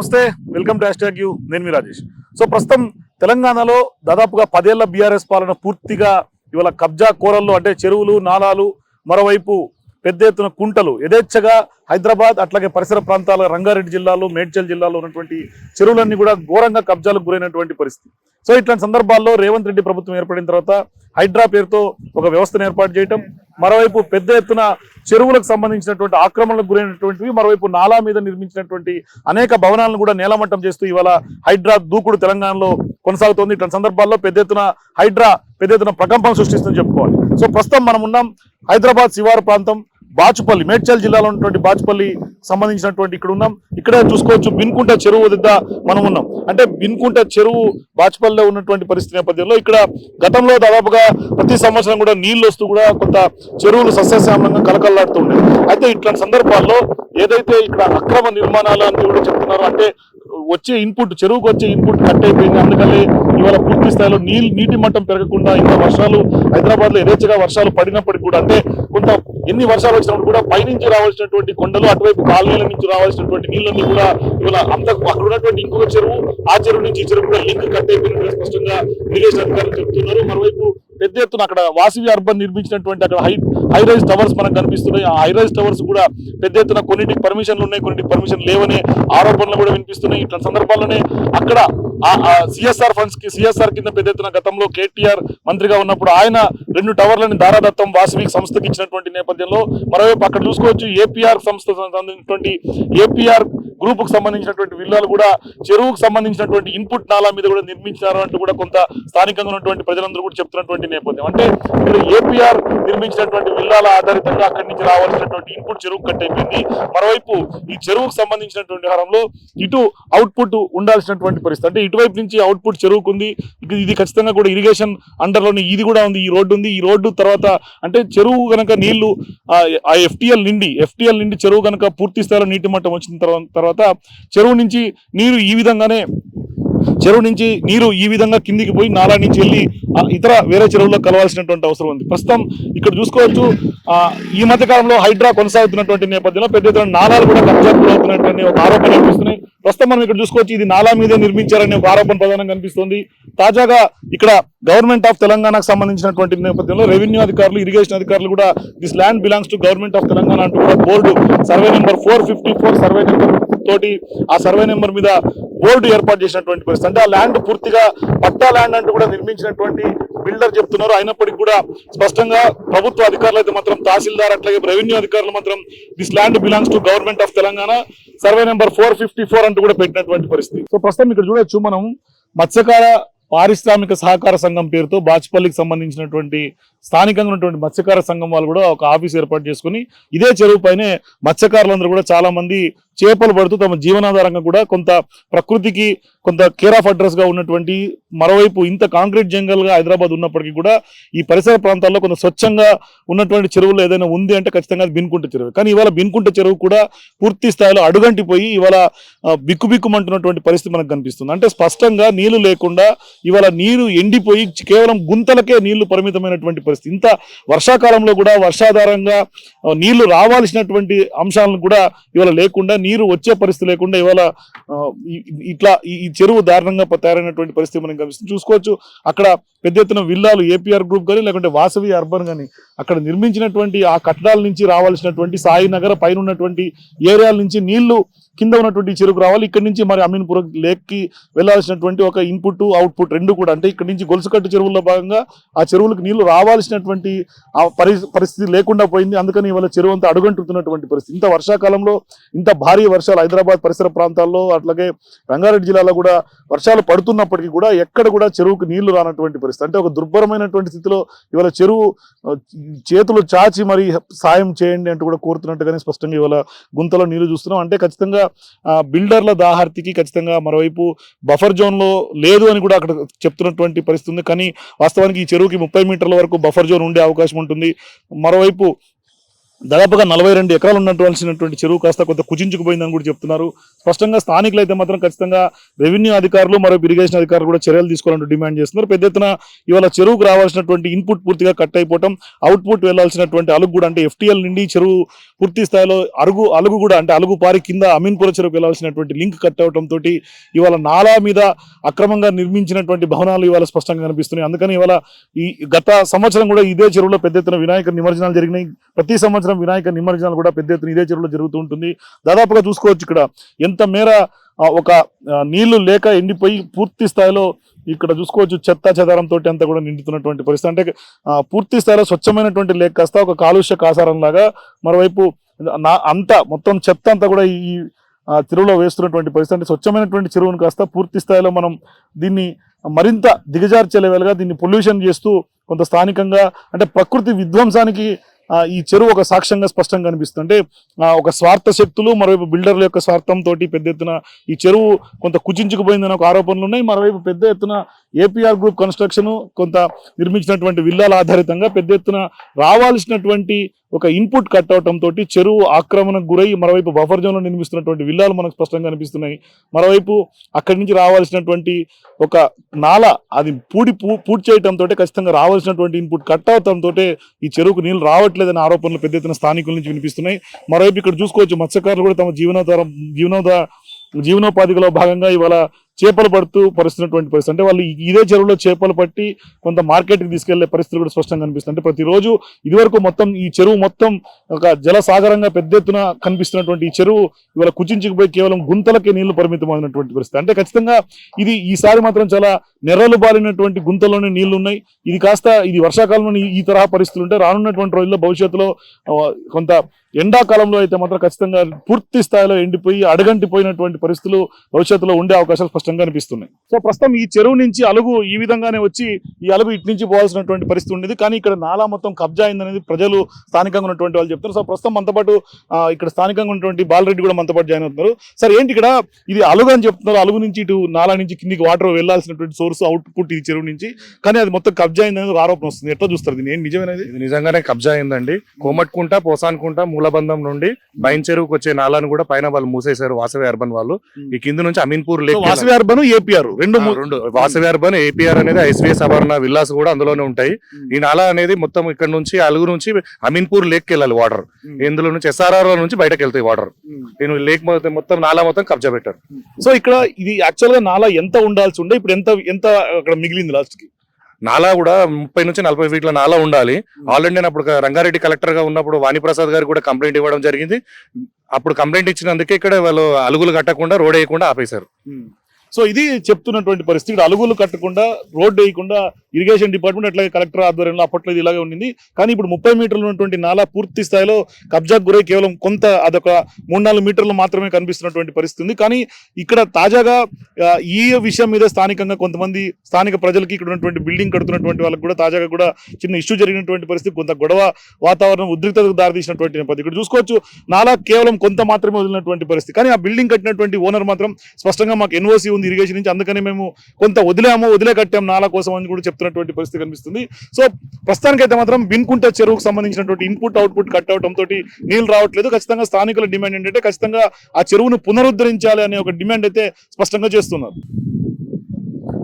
నమస్తే welcome to hash you నేను మీ Rajesh. So ప్రస్తుతం తెలంగాణలో దాదాపుగా పదేళ్ళ బీఆర్ఎస్ పాలన పూర్తిగా ఇవాళ కబ్జా కూరల్లో అంటే చెరువులు నాలాలు మరోవైపు పెద్ద ఎత్తున కుంటలు యథేచ్ఛగా హైదరాబాద్ అట్లాగే పరిసర ప్రాంతాల రంగారెడ్డి జిల్లాలో మేడ్చల్ జిల్లాలో ఉన్నటువంటి చెరువులన్నీ కూడా ఘోరంగా కబ్జాలకు గురైనటువంటి పరిస్థితి. సో ఇట్లాంటి సందర్భాల్లో రేవంత్ రెడ్డి ప్రభుత్వం ఏర్పడిన తర్వాత హైడ్రా పేరుతో ఒక వ్యవస్థను ఏర్పాటు చేయటం మరోవైపు పెద్ద ఎత్తున చెరువులకు సంబంధించినటువంటి ఆక్రమణలకు గురైనటువంటివి మరోవైపు నాలా మీద నిర్మించినటువంటి అనేక భవనాలను కూడా నేలమట్టం చేస్తూ ఇవాళ హైడ్రా దూకుడు తెలంగాణలో కొనసాగుతోంది. ఇట్లాంటి సందర్భాల్లో పెద్ద ఎత్తున హైడ్రా పెద్ద ఎత్తున ప్రకంపం సృష్టిస్తుందని చెప్పుకోవాలి. సో ప్రస్తుతం మనం ఉన్నాం హైదరాబాద్ శివారు ప్రాంతం. బాచుపల్లి మేడ్చల్ జిల్లాలో ఉన్నటువంటి బాచుపల్లి సంబంధించినటువంటి ఇక్కడ ఉన్నాం. ఇక్కడ చూసుకోవచ్చు బిన్కుంట చెరువు దిద్ద మనం ఉన్నాం. అంటే బిన్కుంట చెరువు బాచుపల్లిలో ఉన్నటువంటి పరిస్థితి నేపథ్యంలో ఇక్కడ గతంలో దాదాపుగా ప్రతి సంవత్సరం కూడా నీళ్ళు వస్తూ కూడా కొంత చెరువులు సస్యశ్యామలంగా కలకల్లాడుతూ ఉన్నాయి అయితే ఇట్లాంటి సందర్భాల్లో ఏదైతే ఇక్కడ అక్రమ నిర్మాణాలు అని కూడా చెప్తున్నారో అంటే వచ్చే ఇన్పుట్ చెరువుకు వచ్చే ఇన్పుట్ కట్ అయిపోయింది. అందుకని ఇవాళ పూర్తి స్థాయిలో నీళ్ళు నీటి మట్టం పెరగకుండా ఇంకా వర్షాలు హైదరాబాద్లో యథేచ్ఛగా వర్షాలు పడినప్పటికీ కూడా అంటే కొంత ఎన్ని వర్షాలు వచ్చినప్పుడు కూడా పైనుంచి రావాల్సినటువంటి కొండలు అటువైపు కాలనీల నుంచి రావాల్సినటువంటి నీళ్ళన్నీ కూడా ఇవాళ అంత అక్కడ ఉన్నటువంటి ఇంకొక చెరువు ఆ చెరువు నుంచి ఈ చెరువు కూడా లింక్ కట్ అయిపోయినట్టు స్పష్టంగా ఇరిగేషన్ అధికారులు చెప్తున్నారు. మరోవైపు పెద్ద ఎత్తున అక్కడ వాసవి అర్బన్ నిర్మించినటువంటి అక్కడ హై హై రైజ్ టవర్స్ మనకు కనిపిస్తున్నాయి. ఆ హై రైజ్ టవర్స్ కూడా పెద్ద ఎత్తున కొన్నింటికి పర్మిషన్లు ఉన్నాయి కొన్నింటికి పర్మిషన్ లేవనే ఆరోపణలు కూడా వినిపిస్తున్నాయి. ఇట్లా సందర్భాల్లోనే అక్కడ సిఎస్ఆర్ ఫండ్స్కి సిఎస్ఆర్ కింద పెద్ద ఎత్తున గతంలో కేటీఆర్ మంత్రిగా ఉన్నప్పుడు ఆయన రెండు టవర్లని దారాదత్తం వాసవి సంస్థకి ఇచ్చినటువంటి నేపథ్యంలో మరోవైపు అక్కడ చూసుకోవచ్చు. ఏపీఆర్ సంస్థ సంబంధించినటువంటి ఏపీఆర్ గ్రూప్కు సంబంధించినటువంటి విల్లాలు కూడా చెరువుకు సంబంధించినటువంటి ఇన్పుట్ నాలా మీద కూడా నిర్మించారు అంటూ కూడా కొంత స్థానికంగా ఉన్నటువంటి ప్రజలందరూ కూడా చెప్తున్నటువంటి నేపథ్యం అంటే ఇక్కడ ఏపీఆర్ నిర్మించినటువంటి విల్లాల ఆధారితంగా అక్కడి నుంచి రావాల్సినటువంటి ఇన్పుట్ చెరువు కట్ అయిపోయింది. మరోవైపు ఈ చెరువుకు సంబంధించినటువంటి వ్యవహారంలో ఇటు అవుట్పుట్ ఉండాల్సినటువంటి పరిస్థితి. అంటే ఇటువైపు నుంచి అవుట్పుట్ చెరువుకు ఉంది. ఇది- ఖచ్చితంగా కూడా ఇరిగేషన్ అండర్లోనే ఇది కూడా ఉంది ఈ రోడ్డు ఉంది. ఈ రోడ్డు తర్వాత అంటే చెరువు గనక నీళ్ళు ఆ ఎఫ్టీఎల్ నిండి ఎఫ్టిఎల్ నిండి చెరువు కనుక పూర్తి స్థాయిలో నీటి మట్టం వచ్చిన తర్వాత చెరువు నుంచి నీరు ఈ విధంగానే చెరువు నుంచి నీరు ఈ విధంగా కిందికి పోయి నాలా నుంచి వెళ్ళి ఇతర వేరే చెరువుల్లో కలవాల్సినటువంటి అవసరం ఉంది. ప్రస్తుతం ఇక్కడ చూసుకోవచ్చు ఈ మధ్య కాలంలో హైడ్రా కొనసాగుతున్నటువంటి నేపథ్యంలో పెద్ద ఎత్తున నాలాలు కూడా కబ్జా అవుతున్నటువంటి ఒక ఆరోపణ కనిపిస్తున్నాయి. ప్రస్తుతం మనం ఇక్కడ చూసుకోవచ్చు ఇది నాలా మీదే నిర్మించారనే ఒక ఆరోపణ ప్రధానంగా కనిపిస్తుంది. తాజాగా ఇక్కడ గవర్నమెంట్ ఆఫ్ తెలంగాణకు సంబంధించినటువంటి నేపథ్యంలో రెవెన్యూ అధికారులు ఇరిగేషన్ అధికారులు కూడా this land belongs to government of Telangana అంటూ కూడా board survey number four fifty four survey number తోటి ఆ సర్వే నెంబర్ మీద బోర్డు ఏర్పాటు చేసినటువంటి పరిస్థితి. అంటే ఆ ల్యాండ్ పూర్తిగా పట్టా ల్యాండ్ అంటూ కూడా నిర్మించినటువంటి బిల్డర్ చెప్తున్నారు. అయినప్పటికీ కూడా స్పష్టంగా ప్రభుత్వ అధికారులు అయితే మాత్రం తహసీల్దార్ అట్లాగే రెవెన్యూ అధికారులు మాత్రం this land belongs to government of Telangana. Survey number four fifty four అంటూ కూడా పెట్టినటువంటి పరిస్థితి. సో ప్రస్తుతం ఇక్కడ చూడొచ్చు మనం మత్స్యకార పారిశ్రామిక సహకార సంఘం పేరుతో బాచ్పల్లికి సంబంధించినటువంటి స్థానికంగా ఉన్నటువంటి మత్స్యకార సంఘం వాళ్ళు కూడా ఒక ఆఫీస్ ఏర్పాటు చేసుకుని ఇదే చెరువు పైనే మత్స్యకారులందరూ కూడా చాలా మంది చేపలు పడుతూ తమ జీవనాధారంగా కూడా కొంత ప్రకృతికి కొంత కేర్ ఆఫ్ అడ్రస్గా ఉన్నటువంటి మరోవైపు ఇంత కాంక్రీట్ జంగల్గా హైదరాబాద్ ఉన్నప్పటికీ కూడా ఈ పరిసర ప్రాంతాల్లో కొంత స్వచ్ఛంగా ఉన్నటువంటి చెరువులు ఏదైనా ఉంది అంటే ఖచ్చితంగా అది బిన్కుంట చెరువు. కానీ ఇవాళ బిన్కుంట చెరువు కూడా పూర్తి స్థాయిలో అడుగంటిపోయి ఇవాళ బిక్కుబిక్కుమంటున్నటువంటి పరిస్థితి మనకు కనిపిస్తుంది. అంటే స్పష్టంగా నీళ్ళు లేకుండా ఇవాళ నీరు ఎండిపోయి కేవలం గుంతలకే నీళ్ళు పరిమితమైనటువంటి పరిస్థితి. ఇంత వర్షాకాలంలో కూడా వర్షాధారంగా నీళ్ళు రావాల్సినటువంటి అంశాలను కూడా ఇవాళ లేకుండా నీరు వచ్చే పరిస్థితి లేకుండా ఇవాళ ఇట్లా ఈ చెరువు దారుణంగా తయారైనటువంటి పరిస్థితి మనం కనిపిస్తుంది. చూసుకోవచ్చు అక్కడ పెద్ద ఎత్తున విల్లాలు ఏపీఆర్ గ్రూప్ కానీ లేకుంటే వాసవి అర్బన్ కానీ అక్కడ నిర్మించినటువంటి ఆ కట్టడాల నుంచి రావాల్సినటువంటి సాయి నగర పైన ఉన్నటువంటి ఏరియాల నుంచి నీళ్ళు కింద ఉన్నటువంటి చెరుకు రావాలి. ఇక్కడ నుంచి మరి అమీన్పురం లేక్కి వెళ్ళాల్సినటువంటి వెళ్ళాల్సినటువంటి ఒక ఇన్పుట్ అవుట్పుట్ రెండు కూడా. అంటే ఇక్కడి నుంచి గొలుసుకట్టు చెరువుల్లో భాగంగా ఆ చెరువులకు నీళ్ళు రావాల్సినటువంటి ఆ పరిస్థితి లేకుండా పోయింది. అందుకని ఇవాళ చెరువు అంతా అడుగంటుతున్నటువంటి పరిస్థితి. ఇంత వర్షాకాలంలో ఇంత భారీ వర్షాలు హైదరాబాద్ పరిసర ప్రాంతాల్లో అట్లాగే రంగారెడ్డి జిల్లాలో కూడా వర్షాలు పడుతున్నప్పటికీ కూడా ఎక్కడ కూడా చెరువుకు నీళ్ళు రానటువంటి పరిస్థితి. అంటే ఒక దుర్భరమైనటువంటి స్థితిలో ఇవాళ చెరువు చేతులు చాచి మరి సాయం చేయండి అంటూ కూడా కోరుతున్నట్టుగానే స్పష్టంగా ఇవాళ గుంతలో నీళ్ళు చూస్తున్నాం. అంటే ఖచ్చితంగా ఆ, బిల్డర్ల దాహార్తికి ఖచ్చితంగా మరోవైపు బఫర్ జోన్లో లేదు అని కూడా అక్కడ చెప్తున్నటువంటి పరిస్థితి ఉంది కానీ వాస్తవానికి ఈ చెరువుకి ముప్పై మీటర్ల వరకు బఫర్ జోన్ ఉండే అవకాశం ఉంటుంది. మరోవైపు దాదాపుగా నలభై రెండు ఎకరాలు ఉన్నటువంటి చెరువు కాస్త కొంత కుచించుకుపోయిందని కూడా చెప్తున్నారు. స్పష్టంగా స్థానికులు అయితే మాత్రం ఖచ్చితంగా రెవెన్యూ అధికారులు మరియు ఇరిగేషన్ అధికారులు కూడా చర్యలు తీసుకోవాలంటూ డిమాండ్ చేస్తున్నారు. పెద్ద ఎత్తున ఇవాళ చెరువుకు రావాల్సినటువంటి ఇన్పుట్ పూర్తిగా కట్ అయిపోవటం అవుట్పుట్ వెళ్ళాల్సినటువంటి అలుగు కూడా అంటే ఎఫ్టీఎల్ నుండి చెరువు పూర్తి స్థాయిలో అరుగు అలుగు కూడా అంటే అలుగు పారి కింద అమీన్పుర చెరువుకు వెళ్ళాల్సినటువంటి లింక్ కట్ అవటం తోటి ఇవాళ నాలా మీద అక్రమంగా నిర్మించినటువంటి భవనాలు ఇవాళ స్పష్టంగా కనిపిస్తున్నాయి. అందుకని ఇవాళ ఈ గత సంవత్సరం కూడా ఇదే చెరువులో పెద్ద ఎత్తున వినాయక నిమజ్జనాలు జరిగినాయి. ప్రతి సంవత్సరం వినాయక నిమజ్జనాలు కూడా పెద్ద ఎత్తున ఇదే చెరువులో జరుగుతూ ఉంటుంది. దాదాపుగా చూసుకోవచ్చు ఇక్కడ ఎంత మేర ఒక నీళ్ళు లేక ఎండిపోయి పూర్తి స్థాయిలో ఇక్కడ చూసుకోవచ్చు చెత్త చెదారంతో అంతా కూడా నిండుతున్నటువంటి పరిస్థితి. అంటే పూర్తి స్థాయిలో స్వచ్ఛమైనటువంటి లేక కాస్త ఒక కాలుష్య కాసారం లాగా మరోవైపు నా అంతా మొత్తం చెత్త అంతా కూడా ఈ చెరువులో వేస్తున్నటువంటి పరిస్థితి. అంటే స్వచ్ఛమైనటువంటి చెరువును కాస్త పూర్తి స్థాయిలో మనం దీన్ని మరింత దిగజార్చే లెవెల్గా దీన్ని పొల్యూషన్ చేస్తూ కొంత స్థానికంగా అంటే ప్రకృతి విధ్వంసానికి ఈ చెరువు ఒక సాక్ష్యంగా స్పష్టంగా కనిపిస్తుంటే అంటే ఒక స్వార్థ శక్తులు మరోవైపు బిల్డర్ల యొక్క స్వార్థంతో పెద్ద ఎత్తున ఈ చెరువు కొంత కుచించుకుపోయిందని ఒక ఆరోపణలు ఉన్నాయి. మరోవైపు పెద్ద ఎత్తున ఏపీఆర్ గ్రూప్ కన్స్ట్రక్షన్ కొంత నిర్మించినటువంటి విల్లాల ఆధారితంగా పెద్ద ఎత్తున రావాల్సినటువంటి ఒక ఇన్పుట్ కట్ అవటంతో చెరువు ఆక్రమణకు గురై మరోవైపు బఫర్ జోన్లో నిర్మిస్తున్నటువంటి విల్లాలు మనకు స్పష్టంగా కనిపిస్తున్నాయి. మరోవైపు అక్కడి నుంచి రావాల్సినటువంటి ఒక నాల అది పూడి పూ- పూర్తి చేయటం ఖచ్చితంగా రావాల్సినటువంటి ఇన్పుట్ కట్ అవటంతో ఈ చెరువుకు నీళ్ళు రావట్లేదనే ఆరోపణలు పెద్ద ఎత్తున స్థానికుల నుంచి వినిపిస్తున్నాయి. మరోవైపు ఇక్కడ చూసుకోవచ్చు మత్స్యకారులు కూడా తమ జీవనోధారం జీవనోధ జీవనోపాధిలో భాగంగా ఇవాళ చేపలు పడుతూ పరిస్తున్నటువంటి పరిస్థితి. అంటే వాళ్ళు ఇదే చెరువులో చేపలు పట్టి కొంత మార్కెట్కి తీసుకెళ్ళే పరిస్థితులు కూడా స్పష్టంగా కనిపిస్తుంది అంటే ప్రతిరోజు ఇదివరకు మొత్తం ఈ చెరువు మొత్తం ఒక జలసాగరంగా పెద్ద ఎత్తున కనిపిస్తున్నటువంటి ఈ చెరువు ఇవాళ కుచించుకుపోయి కేవలం గుంతలకే నీళ్ళు పరిమితమైనటువంటి పరిస్థితి. అంటే ఖచ్చితంగా ఇది ఈసారి మాత్రం చాలా నెర్రలు బాలినటువంటి గుంతలోనే నీళ్ళు ఉన్నాయి ఇది కాస్త ఇది వర్షాకాలంలో ఈ- తరహా పరిస్థితులు ఉంటే రానున్నటువంటి రోజుల్లో భవిష్యత్తులో కొంత ఎండాకాలంలో అయితే మాత్రం ఖచ్చితంగా పూర్తి స్థాయిలో ఎండిపోయి అడగంటిపోయినటువంటి పరిస్థితులు భవిష్యత్తులో ఉండే అవకాశాలు స్పష్టంగా కనిపిస్తున్నాయి సో ప్రస్తుతం ఈ చెరువు నుంచి అలుగు ఈ విధంగానే వచ్చి ఈ అలుగు ఇటు నుంచి పోవాల్సినటువంటి పరిస్థితి ఉండేది. కానీ ఇక్కడ నాలా మొత్తం కబ్జా అయిందనేది ప్రజలు స్థానికంగా ఉన్నటువంటి వాళ్ళు చెప్తారు సో ప్రస్తుతం మనతో పాటు ఇక్కడ స్థానికంగా ఉన్నటువంటి బాలరెడ్డి కూడా మనతో పాటు జాయిన్ అవుతున్నారు. సార్ ఏంటి ఇక్కడ ఇది అలుగు అని చెప్తున్నారు. అలుగు నుంచి ఇటు నాలా నుంచి కిందికి వాటర్ వెళ్ళాల్సినటువంటి సోర్స్ అవుట్పుట్ ఈ చెరువు నుంచి. కానీ అది మొత్తం కబ్జా అయిందనేది ఆరోపణ వస్తుంది. ఎట్లా చూస్తారు దీన్ని? ఏం నిజమేనది ఇది? నిజంగానే కబ్జా అయిందండి. కోమట్కుంట పోసాన్కుంట మూలబంధం నుండి బైన్ చెరువుకు వచ్చే నాలాను కూడా పైన వాళ్ళు మూసేశారు. వాసవి అర్బన్ వాళ్ళు. ఈ కింద నుంచి Ameenpur lake Vasavi urban APR. రెండు రెండు. వాసవి అర్బన్ ఏపీఆర్ అనేది ఐస్విఎస్ అభరణ విల్లాస్ కూడా అందులోనే ఉంటాయి. ఈ నాలా అనేది మొత్తం ఇక్కడ నుంచి అలుగు నుంచి అమీన్పూర్ లేక్ వెళ్ళాలి వాటర్. ఇందులో నుంచి ఎస్ఆర్ఆర్ నుంచి బయటకు వెళ్తాయి వాటర్. నేను లేక్ మొత్తం- మొత్తం నాలా మొత్తం కబ్జా పెట్టారు సో ఇక్కడ ఇది యాక్చువల్గా నాలా ఎంత ఉండాల్సి ఉండే ఇప్పుడు ఎంత ఎంత అక్కడ మిగిలింది లాస్ట్కి నాలా కూడా ముప్పై నుంచి నలభై ఫీట్ల నాలా ఉండాలి. ఆల్రెడీ నేను అప్పుడు రంగారెడ్డి కలెక్టర్గా ఉన్నప్పుడు వాణిప్రసాద్ గారు కూడా కంప్లైంట్ ఇవ్వడం జరిగింది. అప్పుడు కంప్లైంట్ ఇచ్చినందుకే ఇక్కడ వాళ్ళు అలుగులు కట్టకుండా రోడ్ వేయకుండా ఆపేశారు. సో ఇది చెప్తున్నటువంటి పరిస్థితి. అలుగులు కట్టకుండా రోడ్డు వేయకుండా ఇరిగేషన్ డిపార్ట్మెంట్ అట్లాగే కలెక్టర్ ఆధ్వర్యంలో అప్పట్లో ఇది ఇలాగే ఉండింది. కానీ ఇప్పుడు ముప్పై మీటర్లు ఉన్నటువంటి నాలా పూర్తి స్థాయిలో కబ్జాకు గురై కేవలం కొంత అదొక మూడు నాలుగు మీటర్లు మాత్రమే కనిపిస్తున్నటువంటి పరిస్థితి ఉంది. కానీ ఇక్కడ తాజాగా ఈ విషయం మీద స్థానికంగా కొంతమంది స్థానిక ప్రజలకి ఇక్కడ ఉన్నటువంటి బిల్డింగ్ కడుతున్నటువంటి వాళ్ళకి కూడా తాజాగా కూడా చిన్న ఇష్యూ జరిగినటువంటి పరిస్థితి కొంత గొడవ వాతావరణం ఉద్రిక్తతకు దారితీసినటువంటి నేపథ్యం. ఇక్కడ చూసుకోవచ్చు నాలా కేవలం కొంత మాత్రమే వదిలినటువంటి పరిస్థితి. కానీ ఆ బిల్డింగ్ కట్టినటువంటి ఓనర్ మాత్రం స్పష్టంగా మాకు ఎన్ఓసీ ఉంది ఇరిగేషన్ నుంచి అందుకని మేము కొంత వదిలేము వదిలే కట్టాం నాలా కోసం అని కూడా చెప్తున్నటువంటి పరిస్థితి కనిపిస్తుంది. సో ప్రస్తుతానికైతే మాత్రం బిన్కుంట చెరువుకు సంబంధించినటువంటి ఇన్పుట్ అవుట్పుట్ కట్ అవడంతో తోటి రావట్లేదు. ఖచ్చితంగా స్థానికుల డిమాండ్ ఏంటంటే ఖచ్చితంగా ఆ చెరువును పునరుద్ధరించాలి అనే ఒక డిమాండ్ అయితే స్పష్టంగా చేస్తున్నారు.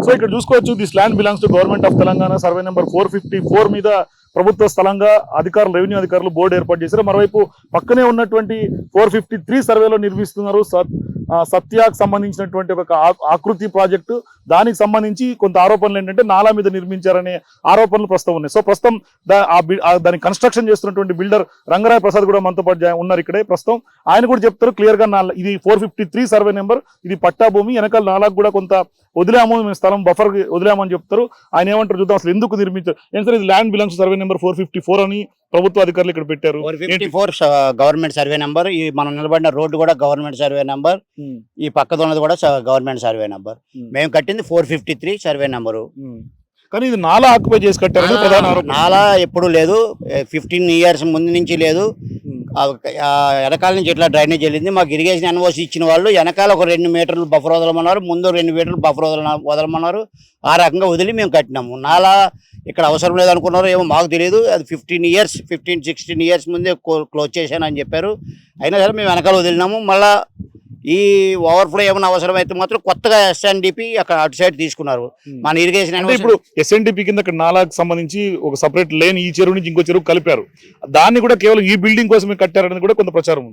సో ఇక్కడ చూసుకోవచ్చు this land belongs to government of Telangana survey number four fifty four మీద ప్రభుత్వ స్థలంగా అధికారులు రెవెన్యూ అధికారులు బోర్డు ఏర్పాటు చేశారు. మరోవైపు పక్కనే ఉన్నటువంటి ఫోర్ ఫిఫ్టీ త్రీ సర్వేలో నిర్మిస్తున్నారు సత్ ఆ, సత్యాకు సంబంధించినటువంటి ఒక ఆకృతి ప్రాజెక్టు. దానికి సంబంధించి కొంత ఆరోపణలు ఏంటంటే నాలా మీద నిర్మించారనే ఆరోపణలు ప్రస్తుతం ఉన్నాయి. సో ప్రస్తుతం దా- బి- దాని కన్స్ట్రక్షన్ చేస్తున్నటువంటి బిల్డర్ రంగరాయ ప్రసాద్ కూడా మనతో పాటు ఉన్నారు ఇక్కడే. ప్రస్తుతం ఆయన కూడా చెప్తారు క్లియర్గా ఇది four fifty three survey number ఇది పట్టా భూమి వెనకాల నాలాకు కూడా కొంత వదిలాము మేము స్థలం బఫర్ వదిలామని చెప్తారు. ఆయన ఏమంటారు చూద్దాం అసలు ఎందుకు నిర్మించారు ఏం సార్ ఇది land belongs survey number four fifty four అని ప్రభుత్వ అధికారులు ఇక్కడ పెట్టారు. ఫోర్ ఫిఫ్టీ ఏంటి? ఫోర్ గవర్నమెంట్ సర్వే నెంబర్ ఈ మనం నిలబడిన రోడ్డు కూడా గవర్నమెంట్ సర్వే నెంబర్ ఈ పక్కన ఉన్నది కూడా గవర్నమెంట్ సర్వే నెంబర్ మేము కట్టింది four fifty three survey number. కానీ ఇది నాలా ఆక్యుపై చేసి ఆరోపణ. నాలా ఎప్పుడు లేదు. ఫిఫ్టీన్ ఇయర్స్ ముందు నుంచి లేదు. వెనకాల నుంచి ఇట్లా డ్రైనేజ్ వెళ్ళింది. మాకు ఇరిగేషన్ ఎన్ఓసి ఇచ్చిన వాళ్ళు వెనకాల ఒక రెండు మీటర్లు బఫర్ వదలమన్నారు. ముందు రెండు మీటర్లు బఫర్ వదల వదలమన్నారు. ఆ రకంగా వదిలి మేము కట్టినాము. నాలా ఇక్కడ అవసరం లేదనుకున్నారు ఏమో మాకు తెలియదు అది fifteen years fifteen sixteen years ముందే క్లోజ్ చేశాను అని చెప్పారు. అయినా సరే మేము వెనకాల వదిలినాము. మళ్ళీ ఈ ఓవర్ఫ్లో ఏమైనా అవసరం అయితే మాత్రం కొత్తగా ఎస్ఎన్డిపి అక్కడ అటు సైడ్ తీసుకున్నారు. మన ఇరిగేషన్ ఇప్పుడు ఎస్ఎన్డిపి కింద ఇక్కడ నాలాకు సంబంధించి ఒక సపరేట్ లేన్ ఈ చెరువు నుంచి ఇంకో చెరువు కలిపారు. దాన్ని కూడా కేవలం ఈ బిల్డింగ్ కోసమే కట్టారని కూడా కొంత ప్రచారం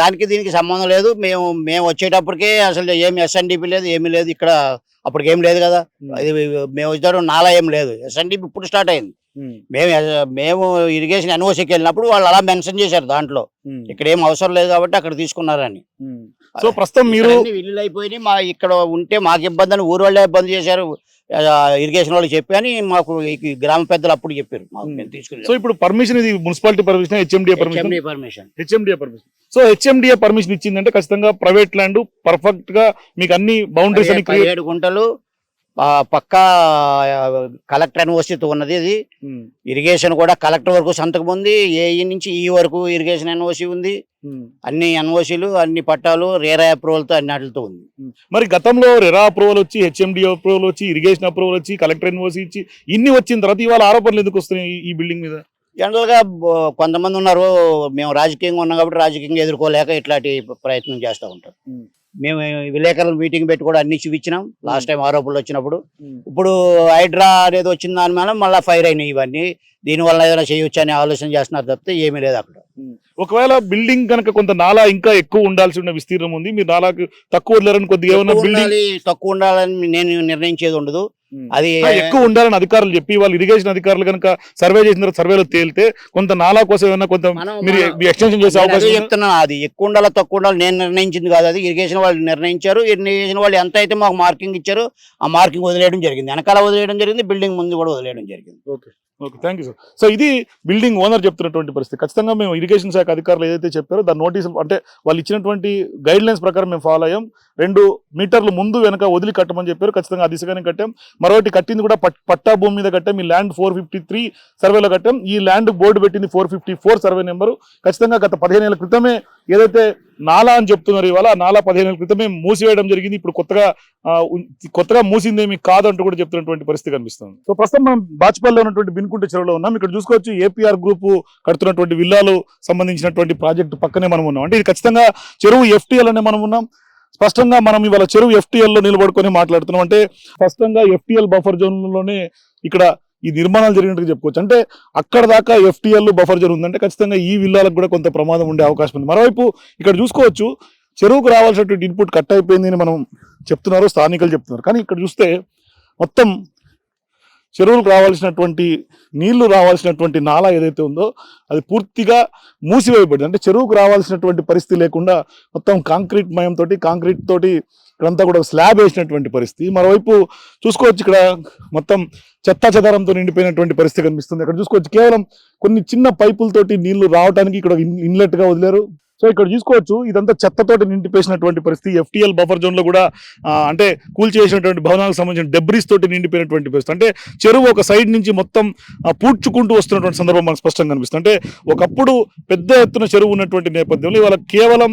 దానికి దీనికి సంబంధం లేదు. మేము మేము వచ్చేటప్పటికే అసలు ఏమి ఎస్ఎన్డిపి లేదు ఏమీ లేదు. ఇక్కడ అప్పటికి ఏం లేదు కదా. అది మేము వచ్చేటప్పుడు నాలా ఏం లేదు. ఎస్ఎన్డిపి ఇప్పుడు స్టార్ట్ అయింది. మేము మేము ఇరిగేషన్ ఎన్ఓసికి వెళ్ళినప్పుడు వాళ్ళు అలా మెన్షన్ చేశారు దాంట్లో. ఇక్కడ ఏం అవసరం లేదు కాబట్టి అక్కడ తీసుకున్నారని. సో ప్రస్తుతం మీరు ఇల్లులు అయిపోయినాయి. మా ఇక్కడ ఉంటే మాకు ఇబ్బంది అని ఊరు వాళ్ళే ఇబ్బంది చేశారు. ఇరిగేషన్ వాళ్ళు చెప్పి అని మాకు గ్రామ పెద్దలు అప్పుడు చెప్పారు. సో ఇప్పుడు పర్మిషన్ ఇది municipality permission HMDA permission HMDA permission so HMDA permission ఇచ్చిందంటే ఖచ్చితంగా ప్రైవేట్ ల్యాండ్ పర్ఫెక్ట్గా మీకు అన్ని బౌండరీస్ పదిహేడు గుంటలు పక్కా కలెక్టర్ యూనివర్సిటీ ఉన్నది ఇది. ఇరిగేషన్ కూడా కలెక్టర్ వరకు సంతకం ఉంది. ఏఈ నుంచి ఈ వరకు ఇరిగేషన్ ఎన్ఓసి ఉంది. అన్ని ఎన్ఓసీలు అన్ని పట్టాలు రేరా అప్రూవల్తో అన్ని వాటితో ఉంది. మరి గతంలో రెరా అప్రూవల్ వచ్చి హెచ్ఎండి అప్రూవల్ వచ్చి ఇరిగేషన్ అప్రూవల్ వచ్చి కలెక్టర్ ఎన్ఓసి ఇచ్చి ఇన్ని వచ్చిన తర్వాత ఇవాళ ఆరోపణలు ఎందుకు వస్తున్నాయి ఈ- బిల్డింగ్ మీద? జనరల్గా బ- కొంతమంది ఉన్నారు. మేము రాజకీయంగా ఉన్నాం కాబట్టి రాజకీయంగా ఎదుర్కోలేక ఇట్లాంటి ప్రయత్నం చేస్తూ ఉంటాం. మేము విలేకరుల మీటింగ్ పెట్టి కూడా అన్ని చూపించినాం. లాస్ట్ టైం ఆరోపణలు వచ్చినప్పుడు. ఇప్పుడు హైడ్రా అనేది వచ్చిన దాని మీద మళ్ళీ ఫైర్ అయినాయి ఇవన్నీ. దీనివల్ల ఏదైనా చేయొచ్చు అని ఆలోచన చేస్తున్నారు తప్పితే ఏమీ లేదు అక్కడ. ఒకవేళ బిల్డింగ్ కనుక కొంత నాలా ఇంకా ఎక్కువ ఉండాల్సి ఉన్న విస్తీర్ణం ఉంది మీరు నాలాకు తక్కువ కొద్దిగా తక్కువ ఉండాలని నేను నిర్ణయించేది ఉండదు. అది ఎక్కువ ఉండాలని అధికారులు చెప్పి వాళ్ళు ఇరిగేషన్ అధికారులు కనుక సర్వే చేసిన తర్వాత సర్వేలో తేలితే కొంత నాలా కోసం ఏమైనా కొంత మీరు ఎక్స్టెన్షన్ చేసే అవకాశం అదే ఉందా? చెప్తున్నా అది ఎక్కువ ఉండాలి తక్కువ ఉండాలి నేను నిర్ణయించింది కాదు అది. ఇరిగేషన్ వాళ్ళు నిర్ణయించారు. ఇరిగేషన్ వాళ్ళు ఎంత అయితే మాకు మార్కింగ్ ఇచ్చారో ఆ మార్కింగ్ వదిలేయడం జరిగింది. వెనకాల వదిలేయడం జరిగింది బిల్డింగ్ ముందు కూడా వదిలేయడం జరిగింది. Okay okay thank you sir so ఇది బిల్డింగ్ ఓనర్ చెప్తున్నటువంటి పరిస్థితి. ఖచ్చితంగా మేము ఇరిగేషన్ శాఖ అధికారులు ఏదైతే చెప్పారో దాని నోటీసులు అంటే వాళ్ళు ఇచ్చినటువంటి గైడ్ లైన్స్ ప్రకారం మేము ఫాలో అయ్యాం. రెండు మీటర్లు ముందు వెనక వదిలి కట్టమని చెప్పారు. ఖచ్చితంగా ఆ దిశగానే కట్టాం. మరొకటి కట్టింది కూడా పట్టా భూమి మీద కట్టాం. ఈ ల్యాండ్ ఫోర్ ఫిఫ్టీ త్రీ సర్వేలో కట్టాం. ఈ ల్యాండ్ బోర్డు పెట్టింది four fifty four survey number ఖచ్చితంగా గత పదిహేను ఏళ్ళ క్రితమే ఏదైతే నాలా అని చెప్తున్నారు ఇవాళ నాలా పదిహేను ఏళ్ళ క్రితమే మూసివేయడం జరిగింది. ఇప్పుడు కొత్తగా కొత్తగా మూసిందేమి కాదంటూ కూడా చెప్తున్నటువంటి పరిస్థితి కనిపిస్తుంది. సో ప్రస్తుతం మనం బాచ్పల్లిలో ఉన్నటువంటి బిన్కుంట చెరువులో ఉన్నాం. ఇక్కడ చూసుకోవచ్చు ఏపీఆర్ గ్రూప్ కడుతున్నటువంటి విల్లాలు సంబంధించినటువంటి ప్రాజెక్టు పక్కనే మనం ఉన్నాం. అంటే ఇది ఖచ్చితంగా చెరువు ఎఫ్టీఎల్ అనే మనం ఉన్నాం. స్పష్టంగా మనం ఇవాళ చెరువు ఎఫ్టీఎల్లో నిలబడుకొని మాట్లాడుతున్నాం. అంటే స్పష్టంగా ఎఫ్టీఎల్ బఫర్ జోన్లోనే ఇక్కడ ఈ నిర్మాణాలు జరిగినట్టు చెప్పుకోవచ్చు. అంటే అక్కడ దాకా ఎఫ్టీఎల్ బఫర్ జోన్ ఉందంటే ఖచ్చితంగా ఈ విల్లాలకు కూడా కొంత ప్రమాదం ఉండే అవకాశం ఉంది. మరోవైపు ఇక్కడ చూసుకోవచ్చు చెరువుకు రావాల్సినటువంటి ఇన్పుట్ కట్ అయిపోయింది అని మనం చెప్తున్నారు స్థానికులు చెప్తున్నారు. కానీ ఇక్కడ చూస్తే మొత్తం చెరువులకు రావాల్సినటువంటి నీళ్ళు రావాల్సినటువంటి నాలా ఏదైతే ఉందో అది పూర్తిగా మూసివేయబడింది. అంటే చెరువుకు రావాల్సినటువంటి పరిస్థితి లేకుండా మొత్తం కాంక్రీట్ మయంతో కాంక్రీట్ తోటి ఇక్కడంతా కూడా స్లాబ్ వేసినటువంటి పరిస్థితి. మరోవైపు చూసుకోవచ్చు ఇక్కడ మొత్తం చెత్తా చెదారంతో నిండిపోయినటువంటి పరిస్థితి కనిపిస్తుంది. ఇక్కడ చూసుకోవచ్చు కేవలం కొన్ని చిన్న పైపులతోటి నీళ్ళు రావడానికి ఇక్కడ ఇన్లెట్గా ఇన్లెట్గా వదిలేరు. సో ఇక్కడ చూసుకోవచ్చు ఇదంతా చెత్తతోటి నిండిపోయినటువంటి పరిస్థితి. ఎఫ్టీఎల్ బఫర్ జోన్లో కూడా అంటే కూల్ చేసినటువంటి భవనాలకు సంబంధించిన డెబ్రీస్ తోటి నిండిపోయినటువంటి పరిస్థితి. అంటే చెరువు ఒక సైడ్ నుంచి మొత్తం పూడ్చుకుంటూ వస్తున్నటువంటి సందర్భం మనకు స్పష్టంగా కనిపిస్తుంది. అంటే ఒకప్పుడు పెద్ద ఎత్తున చెరువు ఉన్నటువంటి నేపథ్యంలో ఇవాళ కేవలం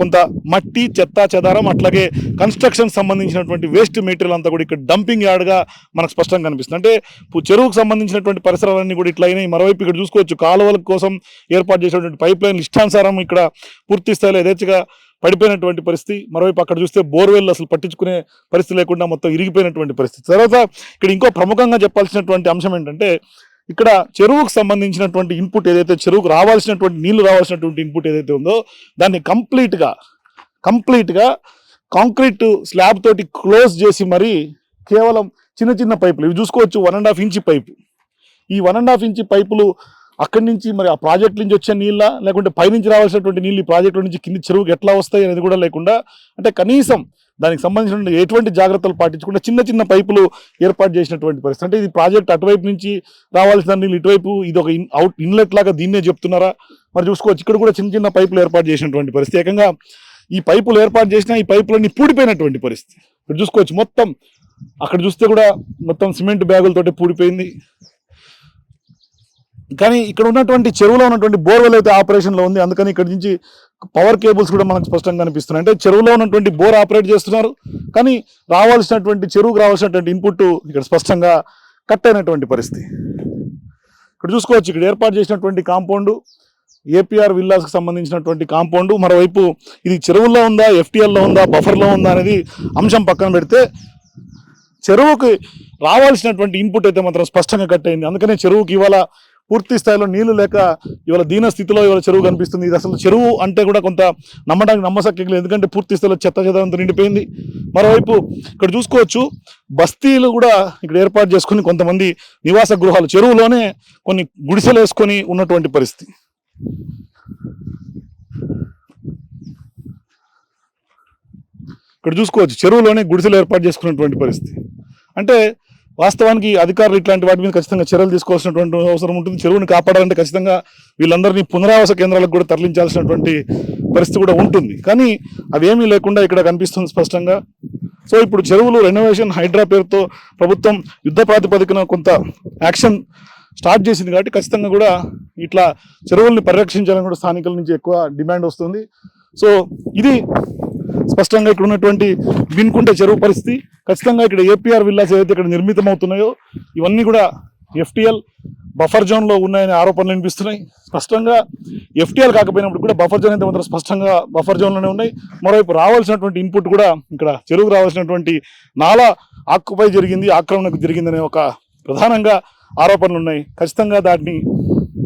కొంత మట్టి చెత్త చెదారం అట్లాగే కన్స్ట్రక్షన్ సంబంధించినటువంటి వేస్ట్ మెటీరియల్ అంతా కూడా ఇక్కడ డంపింగ్ యార్డ్గా మనకు స్పష్టంగా కనిపిస్తుంది. అంటే చెరువుకు సంబంధించినటువంటి పరిసరాలన్నీ కూడా ఇట్లా అయినాయి. మరోవైపు ఇక్కడ చూసుకోవచ్చు కాలువల కోసం ఏర్పాటు చేసినటువంటి పైప్ లైన్ ఇష్టానుసారం ఇక్కడ పూర్తి స్థాయిలో యథేచ్ఛగా పడిపోయినటువంటి పరిస్థితి. మరోవైపు అక్కడ చూస్తే బోర్వెల్ అసలు పట్టించుకునే పరిస్థితి లేకుండా మొత్తం ఇరిగిపోయినటువంటి పరిస్థితి. తర్వాత ఇక్కడ ఇంకో ప్రముఖంగా చెప్పాల్సినటువంటి అంశం ఏంటంటే ఇక్కడ చెరువుకు సంబంధించినటువంటి ఇన్పుట్ ఏదైతే చెరువుకు రావాల్సినటువంటి నీళ్ళు రావాల్సినటువంటి ఇన్పుట్ ఏదైతే ఉందో దాన్ని కంప్లీట్గా కంప్లీట్గా కాంక్రీట్ స్లాబ్ తోటి క్లోజ్ చేసి మరి కేవలం చిన్న చిన్న పైపులు ఇవి చూసుకోవచ్చు one and half inch pipe. ఈ వన్ అండ్ హాఫ్ ఇంచ్ పైపులు అక్కడి నుంచి మరి ఆ ప్రాజెక్ట్ నుంచి వచ్చే నీళ్ళ లేకుంటే పైనుంచి రావాల్సినటువంటి నీళ్ళు ఈ ప్రాజెక్టు నుంచి కింది చెరువుకి ఎట్లా వస్తాయి అనేది కూడా లేకుండా అంటే కనీసం దానికి సంబంధించిన ఎటువంటి జాగ్రత్తలు పాటించకుండా చిన్న చిన్న పైపులు ఏర్పాటు చేసినటువంటి పరిస్థితి. అంటే ఇది ప్రాజెక్ట్ అటువైపు నుంచి రావాల్సిన నీళ్ళు ఇటువైపు ఇది ఒక ఇన్ అవుట్ ఇన్లెట్ లాగా దీన్నే చెప్తున్నారా? మరి చూసుకోవచ్చు. ఇక్కడ కూడా చిన్న చిన్న పైపులు ఏర్పాటు చేసినటువంటి పరిస్థితి. ఏకంగా ఈ పైపులు ఏర్పాటు చేసినా ఈ పైపులన్నీ పూడిపోయినటువంటి పరిస్థితి. ఇక్కడ చూసుకోవచ్చు మొత్తం అక్కడ చూస్తే కూడా మొత్తం సిమెంట్ బ్యాగులతోటి పూడిపోయింది. కానీ ఇక్కడ ఉన్నటువంటి చెరువులో ఉన్నటువంటి బోర్వెల్ అయితే ఆపరేషన్లో ఉంది. అందుకని ఇక్కడ నుంచి పవర్ కేబుల్స్ కూడా మనకు స్పష్టంగా కనిపిస్తున్నాయి. అంటే చెరువులో ఉన్నటువంటి బోర్ ఆపరేట్ చేస్తున్నారు. కానీ రావాల్సినటువంటి చెరువుకు రావాల్సినటువంటి ఇన్పుట్ ఇక్కడ స్పష్టంగా కట్ అయినటువంటి పరిస్థితి. ఇక్కడ చూసుకోవచ్చు ఇక్కడ ఏర్పాటు చేసినటువంటి కాంపౌండ్ ఏపీఆర్ విల్లాస్కి సంబంధించినటువంటి కాంపౌండ్. మరోవైపు ఇది చెరువుల్లో ఉందా ఎఫ్టీఎల్లో ఉందా బఫర్లో ఉందా అనేది అంశం పక్కన పెడితే చెరువుకి రావాల్సినటువంటి ఇన్పుట్ అయితే మాత్రం స్పష్టంగా కట్ అయింది. అందుకనే చెరువుకి ఇవాళ పూర్తి స్థాయిలో నీళ్ళు లేక ఇవాళ దీన స్థితిలో ఇవాళ చెరువు కనిపిస్తుంది. ఇది అసలు చెరువు అంటే కూడా కొంత నమ్మడానికి నమ్మసక్యం ఎందుకంటే పూర్తి స్థాయిలో చెత్త చెదంతా నిండిపోయింది. మరోవైపు ఇక్కడ చూసుకోవచ్చు బస్తీలు కూడా ఇక్కడ ఏర్పాటు చేసుకుని కొంతమంది నివాస గృహాలు చెరువులోనే కొన్ని గుడిసెలు వేసుకొని ఉన్నటువంటి పరిస్థితి. ఇక్కడ చూసుకోవచ్చు చెరువులోనే గుడిసెలు ఏర్పాటు చేసుకున్నటువంటి పరిస్థితి. అంటే వాస్తవానికి అధికారులు ఇట్లాంటి వాటి మీద ఖచ్చితంగా చర్యలు తీసుకోవాల్సినటువంటి అవసరం ఉంటుంది. చెరువుని కాపాడాలంటే ఖచ్చితంగా వీళ్ళందరినీ పునరావాస కేంద్రాలకు కూడా తరలించాల్సినటువంటి పరిస్థితి కూడా ఉంటుంది. కానీ అవేమీ లేకుండా ఇక్కడ కనిపిస్తుంది స్పష్టంగా. సో ఇప్పుడు చెరువులు రెనోవేషన్ హైడ్రా పేరుతో ప్రభుత్వం యుద్ధ ప్రాతిపదికన కొంత యాక్షన్ స్టార్ట్ చేసింది కాబట్టి ఖచ్చితంగా కూడా ఇట్లా చెరువుల్ని పరిరక్షించాలని కూడా స్థానికుల నుంచి ఎక్కువ డిమాండ్ వస్తుంది. సో ఇది స్పష్టంగా ఇక్కడ ఉన్నటువంటి వినుకుంటే చెరువు పరిస్థితి. ఖచ్చితంగా ఇక్కడ ఏపీఆర్ విల్లాస్ ఏదైతే ఇక్కడ నిర్మితమవుతున్నాయో ఇవన్నీ కూడా ఎఫ్టిఎల్ బఫర్ జోన్లో ఉన్నాయనే ఆరోపణలు వినిపిస్తున్నాయి. స్పష్టంగా ఎఫ్టీఎల్ కాకపోయినప్పుడు కూడా బఫర్ జోన్ అయితే మాత్రం స్పష్టంగా బఫర్ జోన్లోనే ఉన్నాయి. మరోవైపు రావాల్సినటువంటి ఇన్పుట్ కూడా ఇక్కడ చెరువుకు రావాల్సినటువంటి నాలా ఆక్యుపై జరిగింది ఆక్రమణకు జరిగిందనే ఒక ప్రధానంగా ఆరోపణలు ఉన్నాయి. ఖచ్చితంగా దాన్ని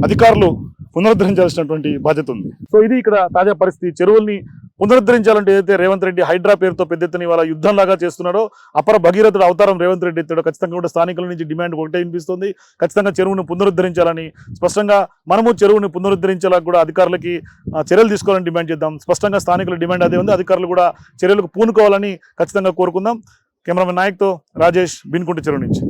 అధికారులు పునరుద్ధరించాల్సినటువంటి బాధ్యత ఉంది. సో ఇది ఇక్కడ తాజా పరిస్థితి. చెరువుల్ని పునరుద్ధరించాలంటే ఏదైతే రేవంత్ రెడ్డి హైడ్రా పేరుతో పెద్ద ఎత్తున ఇవాళ యుద్ధం లాగా చేస్తున్నాడో అపర భగీరథుడు అవతారం రేవంత్ రెడ్డి ఎత్తాడో ఖచ్చితంగా కూడా స్థానికుల నుంచి డిమాండ్ ఒకటే వినిపిస్తుంది. ఖచ్చితంగా చెరువును పునరుద్ధరించాలని స్పష్టంగా మనము చెరువుని పునరుద్ధరించేలా కూడా అధికారులకి చర్యలు తీసుకోవాలని డిమాండ్ చేద్దాం. స్పష్టంగా స్థానికుల డిమాండ్ అదే ఉంది. అధికారులు కూడా చర్యలకు పూనుకోవాలని ఖచ్చితంగా కోరుకుందాం. కెమెరామెన్ నాయక్తో రాజేష్ బిన్కుంట చెరువు నుంచి.